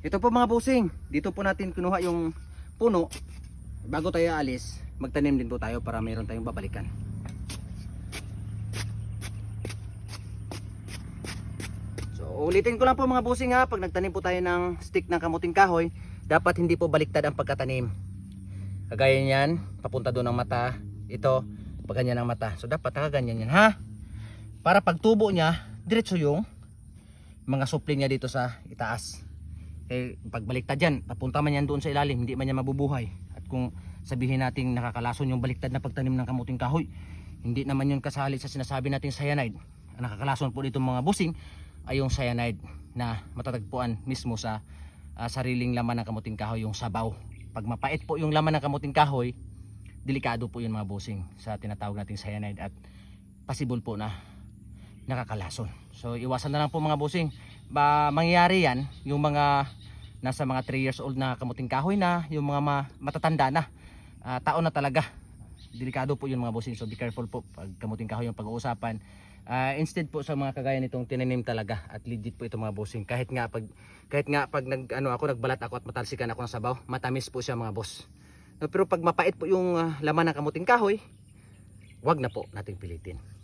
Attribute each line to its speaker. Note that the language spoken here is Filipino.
Speaker 1: Ito po mga busing, dito po natin kinuha yung puno. Bago tayo alis, magtanim din po tayo para mayroon tayong babalikan. So ulitin ko lang po mga busing ha, pag nagtanim po tayo ng stick ng kamuting kahoy, dapat hindi po baliktad ang pagkatanim. Kagaya niyan, papunta doon ang mata. Ito, pag ganyan ang mata. So dapat nakaganyan yan ha. Para pag tubo niya, diretso yung mga supling niya dito sa itaas. Eh, pagbaliktad yan, papunta man yan doon sa ilalim, hindi man yan mabubuhay. At kung sabihin natin nakakalason yung baliktad na pagtanim ng kamuting kahoy, hindi naman yun kasali sa sinasabi nating cyanide. Ang nakakalason po dito mga busing ay yung cyanide na matatagpuan mismo sa ah, sariling laman ng kamuting kahoy, yung sabaw. Pag mapait po yung laman ng kamuting kahoy, delikado po yun mga busing sa tinatawag nating cyanide at possible po na nakakalason. So iwasan na lang po mga busing. Ba mangyayari yan yung mga nasa mga 3 years old na kamuting kahoy na, yung mga ma- matatanda na. ah, taon na talaga. Delikado po yun mga busing. So be careful po pag kamuting kahoy yung pag-uusapan. Ah, instead po sa mga kagaya nitong tinanim talaga at legit po ito mga busing. Kahit nga pag kahit nga pag nag ano ako nagbalat ako at matalsikan ako ng sabaw, matamis po siya mga boss. No, pero pag mapait po yung ah, laman ng kamuting kahoy, wag na po nating pilitin.